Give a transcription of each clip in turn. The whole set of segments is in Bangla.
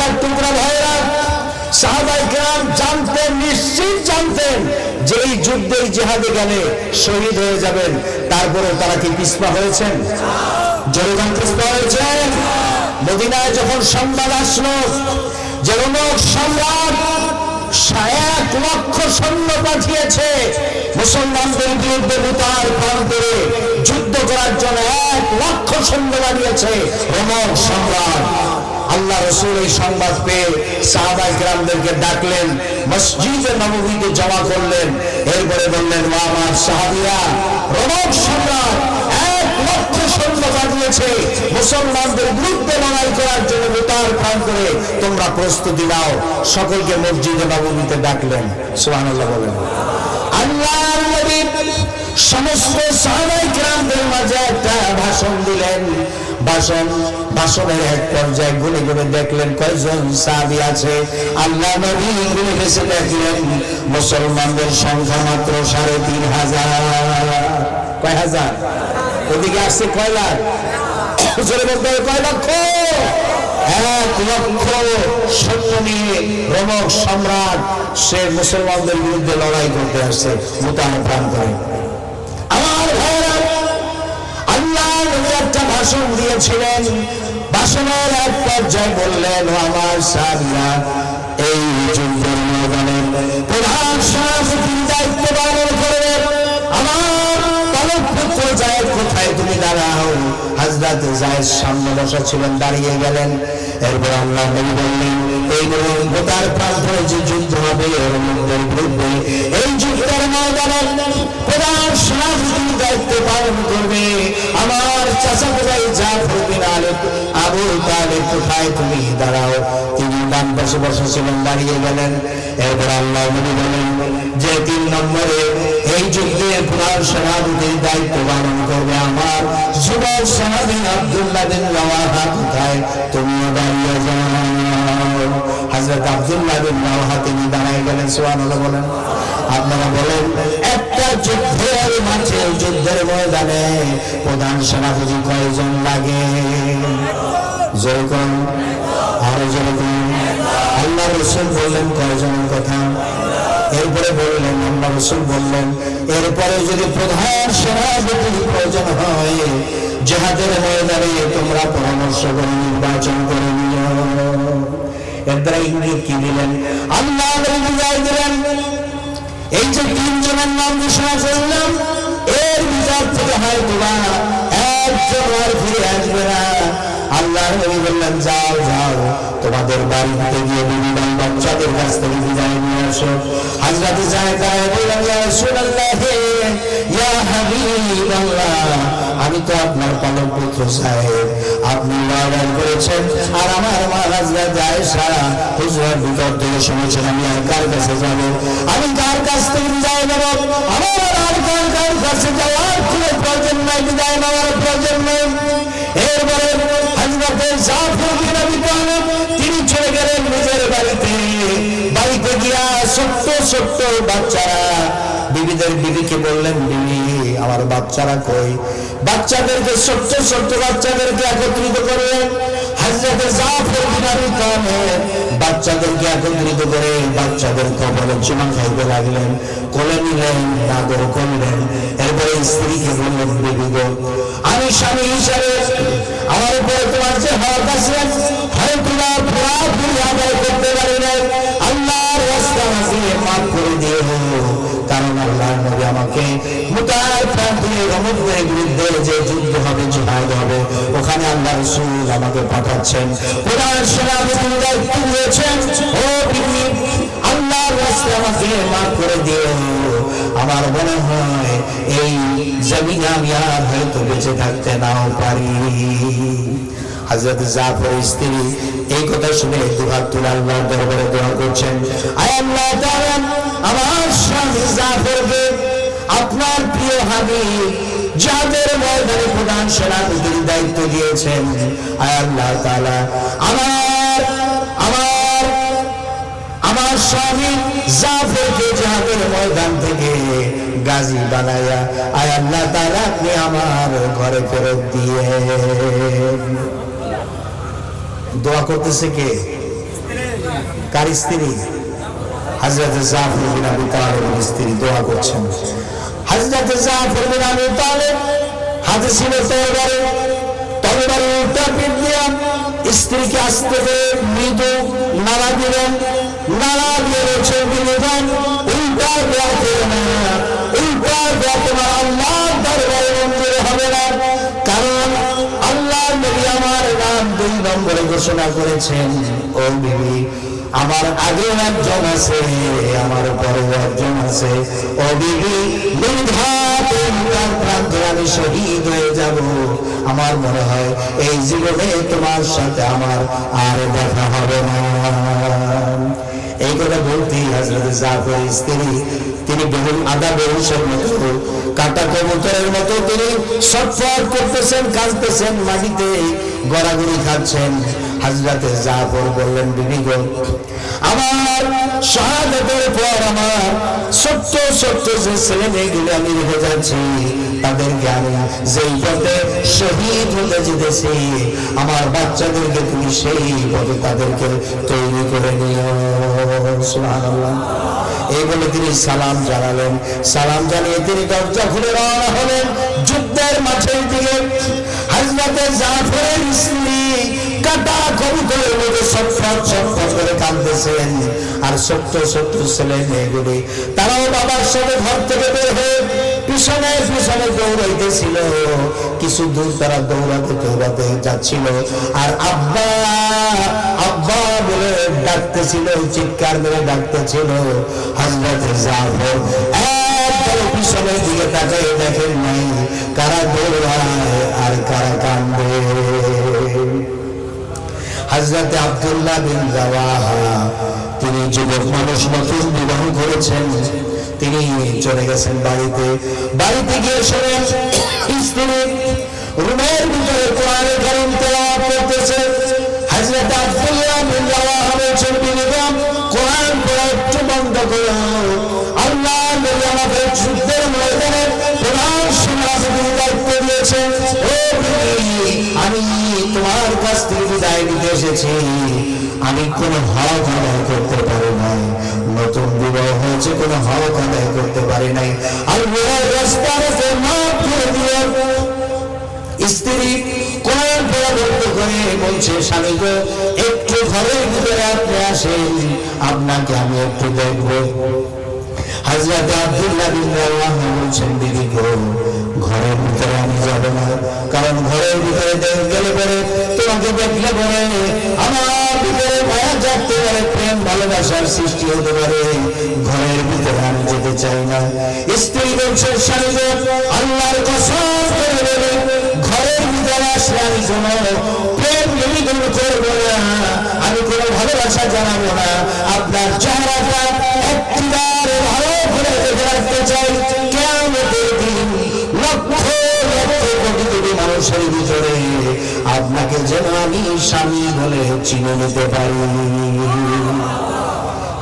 কলিজার টুকরা ভাইরা সাহাবাই কেরাম জানতেন, নিশ্চিত জানতেন যে এই যুদ্ধে জেহাদে গেলে শহীদ হয়ে যাবেন। তারা কি হয়েছেন? জনগণ হয়েছেন? মদিনায় যখন সংবাদ আসলো সম্রাট এক লক্ষ সৈন্য পাঠিয়েছে। মুসলমানদের বিরুদ্ধে মুতার প্রান্তরে যুদ্ধ করার জন্য এক লক্ষ সৈন্য বানিয়েছে। রোমক সম্রাট আল্লাহ রসুল এই সংবাদ পেয়ে সাহাবাই গ্রামদেরকে ডাকলেন, মসজিদে নবমীতে জমা করলেন। এরপরে বললেন মা আমার সাহাবিয়া রোমক সম্রাট এক মুসলমানদের বিরুদ্ধে জন্য প্রান্তরে তোমরা প্রস্তুতি সকলকে মসজিদে নবমীতে ডাকলেন। সুবহানাল্লাহ নবী সমস্ত সাহাবাই গ্রামদের মাঝে একটা ভাষণ দিলেন। ভাষণ, ভাষণের এক পর্যায়ে গুনে গুনে দেখলেন কয়জন সাহাবি আছে। আল্লাহ নবী গুনে বেছে দেখলেন, মুসলমানদের সংখ্যা মাত্র সাড়ে তিন হাজার। কয় হাজার? ওদিকে আসছে কয় লাখ? জোরে বলতে হবে, কয় লক্ষ? এক লক্ষ সৈন্য নিয়ে রমক সম্রাট, সে মুসলমানদের বিরুদ্ধে লড়াই করতে আসছে মুতান প্রাণ করে ভাষণ দিয়েছিলেন ভাষণের এক পর্যায়ে বললেন আমার সাবিরা, এই যুদ্ধের ময়দানে প্রধান দায়িত্ব পালন আমার পালক পুত্র যায় কোথায়? তুমি দাঁড়াও। যায় সামনে বসা ছিলেন দাঁড়িয়ে গেলেন। এরপর আল্লাহ নবী বললেন, এই প্রান্তরে যে যুদ্ধ হবে, এর এই যুদ্ধের ময়দানে প্রধান দায়িত্ব পালন করবে। আমার চাচা বোঝাই যা বিন আলে আবু তাহলে কোথায় তুমি? দাঁড়াও। তিনি ডান পাশে বসেছিলেন, দাঁড়িয়ে গেলেন। এরপর আল্লাহ নবী বলেন, যে তিন নম্বরে এই যুদ্ধে প্রধান সেনাপতির দায়িত্ব পালন করবে আমার। যুবক সেনাবিন আব্দুল্লাহ বিন রাওয়াহা কোথায়? তুমিও দাঁড়িয়ে যাও। হযরত আব্দুল্লাহ বিন রাওয়াহা তিনি দাঁড়ায় গেলেন, সুবহানাল্লাহ বলেন, আপনারা বলেন একটা যুদ্ধের মাঠে যুদ্ধের ময়দানে প্রধান সেনাপতি কয়জন লাগে? যেরকম আরও যেরকম আল্লাহ রসুল বললেন কয়জনের কথা? এরপরে বললেন, আল্লাহ রসুল বললেন, এরপরে যদি প্রধান সেনাপতির প্রয়োজন হয়, জেহাদের ময়দানে তোমরা পরামর্শ করে নির্বাচন করে নিও। এর দ্বারা ইঙ্গিত কি দিলেন? আল্লাহ এই যে তিনজনের নাম ঘোষণা করলাম, এর বিচার থেকে হয়তো বা একজন আর ফিরে আসবে না। আল্লাহ নবী বললেন, যাও যাও, তোমাদের বাড়িতে গিয়ে বিবিধান বাচ্চাদের কাছ থেকে বিদায় নিয়ে আসো। হাজরাতে যায় তাই বললেন, ইয়া রাসূলুল্লাহ, ইয়া হাবিবাল্লাহ আমি তো আপনার পালক পুত্র সাহেব। আপনি ওয়াদা করেছেন আর আমার মা যায় সারা হুজুরের ভিতর থেকে শুনেছেন, আমি আর কার কাছে যাব? আমি কার কাছ থেকে বিদায় নেব? আমার আর কার কার কাছে যাওয়ার কোনো প্রয়োজন নাই, বিদায় নেওয়ার প্রয়োজন নেই। এরপরে হাজরাতে জাফর বিন আবি তালিব, তিনি চলে গেলেন নিজের বাড়িতে। বাড়িতে গিয়া ছোট্ট ছোট্ট বাচ্চারা বিবিদের বিবিকে বললেন, বিবি আমার বাচ্চারা কই? বাচ্চাদেরকে, ছোট্ট ছোট্ট বাচ্চাদেরকে একত্রিত করে বাচ্চাদেরকে একত্রিত করে বাচ্চাদের কবলে চুমা খাইতে লাগলেন, কোলে নিলেন, নাগর করলেন, এরপরে স্ত্রীকে বললেন গো, আমি স্বামী হিসাবে আমার উপরে তোমার যে হক আছে পুরাপুরি আদায় প্রান্তে বিরুদ্ধে যে যুদ্ধ হবে জিহাদ হবে, ওখানে আল্লাহ রসুল আমাকে পাঠাচ্ছেন। প্রধান সেনাপতির দায়িত্ব দিয়েছেন, ও বিবি আল্লাহর আমাকে মাফ করে দিও। আমার মনে হয় এই জমিনে আমি আর হয়তো বেঁচে থাকতে নাও পারি। হজরত জাফর স্ত্রী এই কথা শুনে দুহাত তুলে আল্লাহর দরবারে দোয়া করছেন, আয় আল্লাহ আমার স্বামী জাফরকে আপনার প্রিয় হাবিব যাদের ময়দানে প্রধান সেনাপতির দায়িত্ব দিয়েছেন, আয় আল্লাহ তাআলা, আমার আমার আমার স্বামী জাফরকে জাহাদের ময়দান থেকে গাজী বানায়া আয় আল্লাহ তাআলা, আপনি আমার ঘরে ফেরত দিয়ে। দোয়া করতেছে কে? কার স্ত্রী? হযরত জাফর বিন আবু তালেবের স্ত্রী, দোয়া করছেন। হযরত জাফর বিন আবু ছিল তরবারি তরবারি স্ত্রীকে আস্তে করে মৃদু নাড়া দিলেন। নাড়া দিয়ে রয়েছে বিনোদন, উল্টা দেওয়া করবে না, উল্টা দেওয়া তোমার আল্লাহ দরবারে না। কারণ আল্লাহ নবী নাম দুই নম্বরে ঘোষণা করেছেন। ও বিবি আমার আগে একজন আছে, আমার পরে একজন আছে। ও বিবি আমি শহীদ হয়ে যাব। আমার মনে হয় এই জীবনে তোমার সাথে আমার আর দেখা হবে না। এই কথা বলতেই হাজরত জাফর স্ত্রী, তিনি বেগুন আদা বেহুসের মতো কাটা কবুতরের মতো তিনি ছটফট করতেছেন, কাঁদতেছেন, মাটিতে গড়াগড়ি খাচ্ছেন। হাজরাতে জাফর বললেন, বিবি গো, আমার শাহাদাতের পর আমার ছোট্ট ছোট্ট যে ছেলে মেয়েগুলো আমি রেখে যাচ্ছি, তাদেরকে আমি যেই পথে শহীদ হতে যেতেছি, আমার বাচ্চাদেরকে তুমি সেই পথে তাদেরকে তৈরি করে সুবহানাল্লাহ। এই বলে তিনি সালাম জানালেন। সালাম জানিয়ে তিনি দরজা খুলে রওনা হলেন। যুদ্ধের দৌড়াইতেছিল। কিছু দূর তারা দৌড়াতে দৌড়াতে যাচ্ছিল আর আব্বা আব্বা বলে ডাকতেছিল, চিৎকার মেরে ডাকতেছিল হাজরত পিছনের দিকে তাকাই দেখেন নাই, কারা দৌড়ায় আর কারা কান্দে হাজরতে আব্দুল্লাহ বিন রাওয়াহা। তিনি যুবক মানুষ নতুন বিবাহ করেছেন। তিনি চলে গেছেন বাড়িতে। বাড়িতে গিয়ে শোনেন স্ত্রী রুমের ভিতরে কোরআনের কারণ তেলাওয়াত করতেছে। হাজরত আব্দুল্লাহ বিন রাওয়াহা বলছেন বিনিগম কোরআন পড়া একটু বন্ধ করো। আল্লাহ আমাদের কাছ থেকে বিদায় নিতে এসেছি আমি কোনো হক আদায় করতে পারি নাই। নতুন বিবাহ হয়েছে, কোনো হক আদায় করতে পারি নাই। আর আল্লাহর রাস্তাকে মাফ করে দিও স্ত্রী কোরআন বন্ধ করে বলছে, স্বামী গো, একটু ঘরের ভিতরে আপনি আসেন। আপনাকে আমি একটু দেখব। হাজরত আব্দুল্লাহ বিন রাওয়াহা বলছেন, দিদি গো ঘরের ভিতরে আমি যাব না। কারণ ঘরের ভিতরে গেলে পরে তোমাকে দেখলে পরে আমার ভিতরে জাগতে পারে, প্রেম ভালোবাসার সৃষ্টি হতে পারে। ঘরের ভিতরে আমি যেতে চাই না। স্ত্রী বলছে স্বামী আল্লাহর কসম করে বলে, ঘরের ভিতরে আসলে আমি কোনো প্রেম নিবেদন করব না। আমি কোনো ভালোবাসা জানাব না। আপনার চেহারাটা একটিবার ভালো দেখে রাখতে চাই। মানুষের ভিতরে আপনাকে যেন আমি স্বামী বলে চিনে নিতে পারি।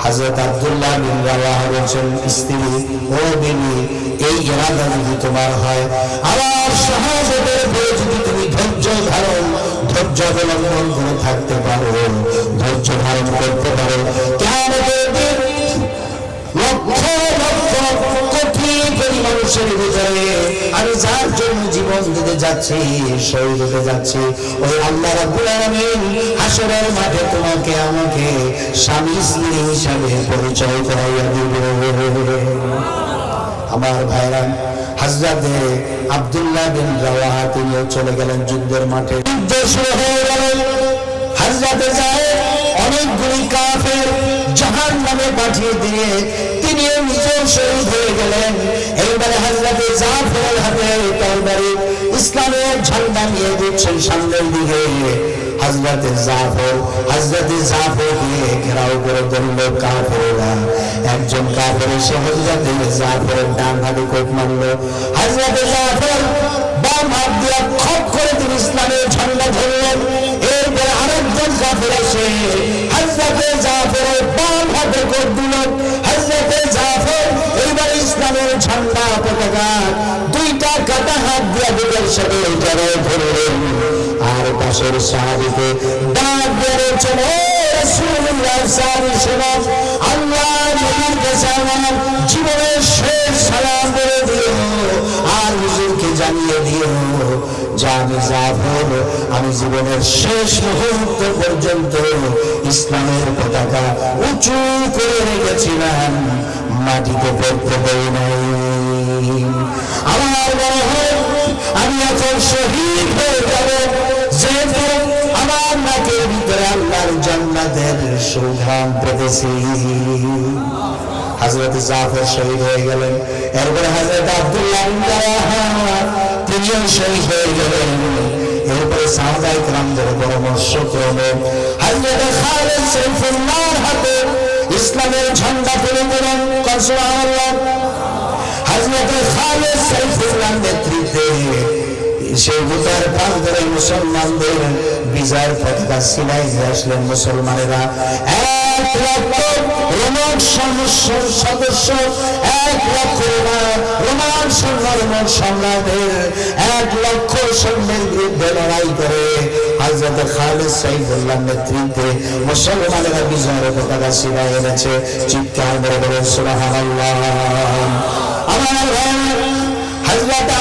হযরত আব্দুল্লাহ বিন বলছেন, স্ত্রী, ও বিবি, এই ইরাদা যদি তোমার হয়, আমার যদি তুমি ধৈর্য ধারণ, ধৈর্য অবলম্বন করে থাকতে পারো, ধৈর্য ধারণ করতে পারো, কিয়ামতের দিন লক্ষ লক্ষ কোটি মানুষের ভিতরে আমি যার জন্য জীবন দিতে যাচ্ছি শহীদ যাচ্ছি। ওই আল্লাহ রাব্বুল আলামিন, হাসরের মাঠে তোমাকে আমাকে স্বামী স্ত্রী হিসাবে পরিচয় করাইয়া দিবে। আমার ভাইরা, হাজরাতে আব্দুল্লাহ বিন রাওয়াহা তিনিও চলে গেলেন যুদ্ধের মাঠে। যুদ্ধ শুরু হয়ে গেল। হাজরাতে যায় অনেকগুলি কাফের জাহান নামে পাঠিয়ে দিয়ে জাফর একজন কাফের এসে হাজরাতে ডান হাতে কোপ মারল। হাজরাতে জাফর বাম হাত দিয়ে খপ করে তিনি ইসলামের ঝান্ডা ধরলেন। এরপরে আরেকজন কাফের এসে হাজরাতে বাম হাতে কোপ দিল। জাফর ইসলামের ঝান্ডা পতাকা দুইটা কাটা হাত দিয়ে দুটোর সাথে জড়ো ধরলেন। আর পাশের সাহাবিকে ডাক দিয়ে চলে আমি জীবনের শেষ মুহূর্ত পর্যন্ত ইসলামের পতাকা উঁচু করে রেখেছিলাম। মাটিতে পড়তে দেয় নাই। আমার আমি এখন শহীদ হয়ে যাব। যেহেতু আমার ভিতরে আল্লাহর পেতেছি। হাজরত জাফর শহীদ হয়ে গেলেন। হাজরত আব্দুল্লাহ তিনিও শহীদ হয়ে গেলেন। এরপরে পরামর্শ ক্রমে হাজরত খালেদ শরীফুল্লাহ ইসলামের ঝান্ডা তুলে দিলেন সুবহানাল্লাহ। হজরত খালিদ নেতৃত্বে সেই ভূতার প্রান্তরে মুসলমানদের বিজয়ের পতাকা সিলাই দিয়ে আসলেন মুসলমানেরা। এক লক্ষ সদস্য, এক লক্ষ রোমান এক লক্ষ সৈন্যের বিরুদ্ধে লড়াই করে হজরত খালিদ সাইফুল্লাহ নেতৃত্বে মুসলমানেরা বিজয়ের পতাকা সিলাই এনেছে। চিৎকার করে বলে সুবহানাল্লাহ। আমার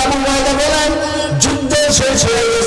আবু বলেন যুদ্ধ শেষ হয়ে গেছে।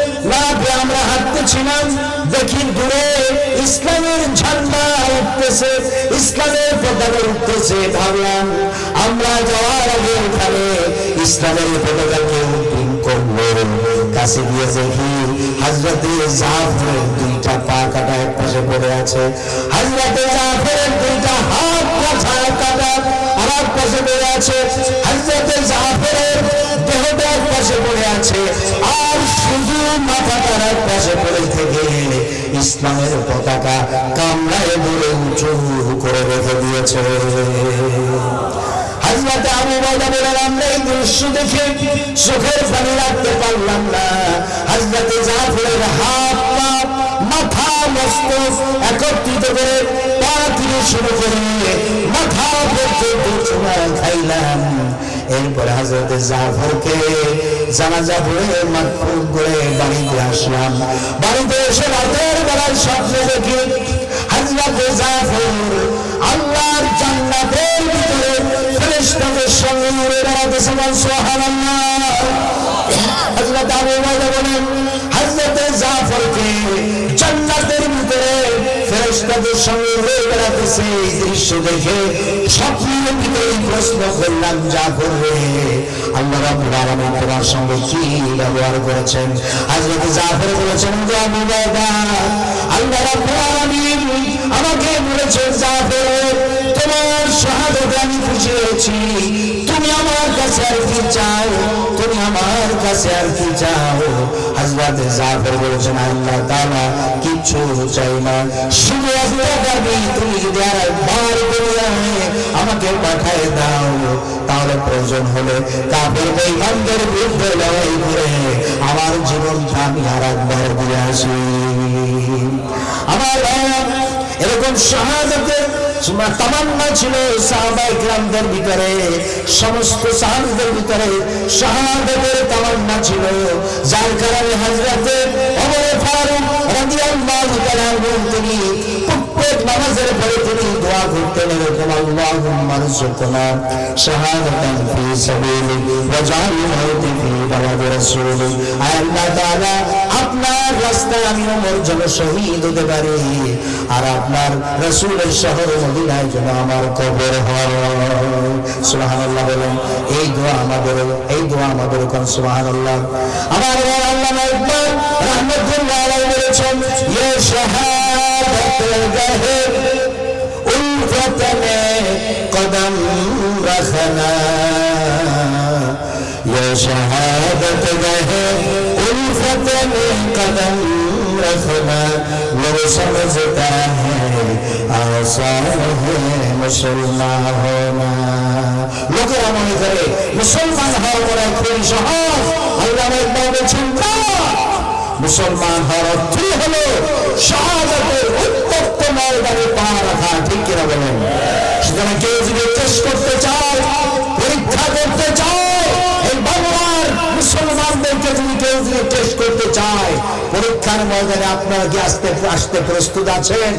পেয়ে আমরা হাঁটতেছিলাম, দেখি দূরে ইসলামের ঝান্ডা উঠতেছে, ইসলামের পতাকা উঠতেছে, ভাবলাম আমরা যাওয়ার আগে ওখানে ইসলামের পতাকা কেউ উড্ডীন করল কাছে গিয়ে দেখি হাজরাতে জাফরের দুইটা পা কাটা এক পাশে পড়ে আছে। হাজরাতে জাফরের দুইটা ইসলামের পতাকা কামড়ায় ধরে উঁচু করে রেখে দিয়েছে। হাজরাতে আবু বকর বলেন মাথা একত্রিত করে শুরু করে মাথা খাইলাম। এরপরে হাজরতে জাফরকে জানাজা পড়ে মাতফুল করে বাড়িতে আসলাম। বাড়িতে এসে রাতের বেলায় স্বপ্ন দেখি হাজরতে জাফর আল্লাহর জান্নাতের ভিতরে ফেরেশতাদের সঙ্গে উড়ে বেড়াতেছে ফেরেশতাদের সঙ্গে হয়ে বেড়াতেছে এই দৃশ্য দেখে স্বপ্নের ভিতরে প্রশ্ন করলাম, যা করবে? আল্লাহ সঙ্গে কি ব্যবহার করেছেন? হযরত জাফর বলেছেন, যে আমি আল্লাহ আমাকে বলেছেন, জাফর তোমার শাহাদাতে আমি খুশি হয়েছি। তুমি আমার কাছে আর কি চাও? তুমি আমার কাছে আর কি চাও? জাফর আল্লাহ কিচ্ছু চাই না। শুধু তুমি যদি আর আমাকে পাঠায় দাও, তাহলে প্রয়োজন হলে কাপের বেঈমানদের বিরুদ্ধে লড়াই করে আমার জীবনটা আমি আর একবার দিয়ে আসি। আমার এরকম শাহাদাতের তামান্না ছিল সাহাবাই গ্রামদের ভিতরে সমস্ত সাহাবিদের ভিতরে শাহাদাতের তামান্না আল্লাহ রাস্তায় আমি ওমর যেন শহীদ হতে পারি। আর আপনার রসুলের শহর মদিনায় যেন আমার কবর হয়। সুবাহ বলেন, এই দোয়া আমাদের, এই দোয়া আমাদের কোন সুবাহ আল্লাহ আমার আল্লাহ একবার বলেছেন ইয়ে কদম রাখনা। ইয়ে قدم قدم رکھنا وہ سمجھتا ہے آسان ہے مسلمان ہونا লোকেরা মনে করে মুসলমান হওয়া করা খুবই সহজ আল্লাহ একবার বলছেন মুসলমান কেউ করতে চায়, পরীক্ষা করতে চায় কেউ টেস্ট করতে চায়, পরীক্ষার ময়দানে আপনারা কি আসতে আসতে প্রস্তুত আছেন?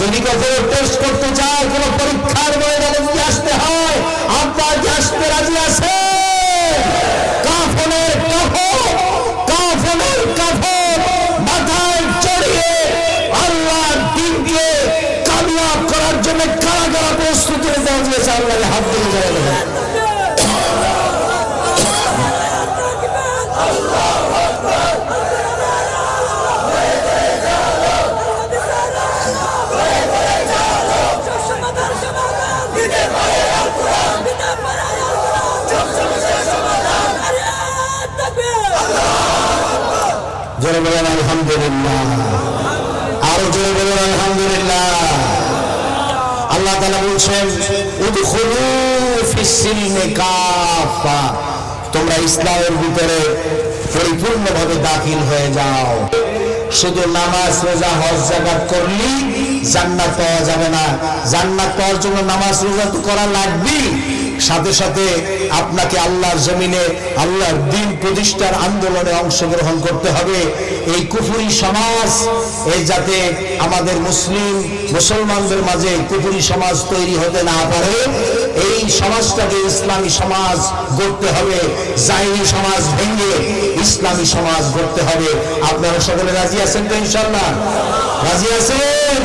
যদি কখনো টেস্ট করতে চায়, কোন পরীক্ষার ময়দানে যদি আসতে হয়, আপনার কি আসতে রাজি আছেন? তোমরা ইসলামের ভিতরে পরিপূর্ণভাবে দাখিল হয়ে যাও। শুধু নামাজ, রোজা, হজ জাকাত করলি জান্নাত পাওয়া যাবে না। জান্নাত পাওয়ার জন্য নামাজ, রোজা তো করা লাগবেই। সাথে সাথে আপনাকে আল্লাহর জমিনে, আল্লাহর দিন প্রতিষ্ঠার আন্দোলনে অংশগ্রহণ করতে হবে। এই কুফুরি সমাজ, এই যাতে আমাদের মুসলিম, মুসলমানদের মাঝে কুফুরি সমাজ তৈরি হতে না পারে, এই সমাজটাকে ইসলামী সমাজ গড়তে হবে জাহিরি সমাজ ভেঙে ইসলামী সমাজ গড়তে হবে। আপনারা সকলে রাজি আছেন তো ইনশাল্লাহ রাজি আছেন?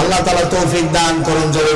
আল্লাহ তালা তৌফিক দান করুন, জোরে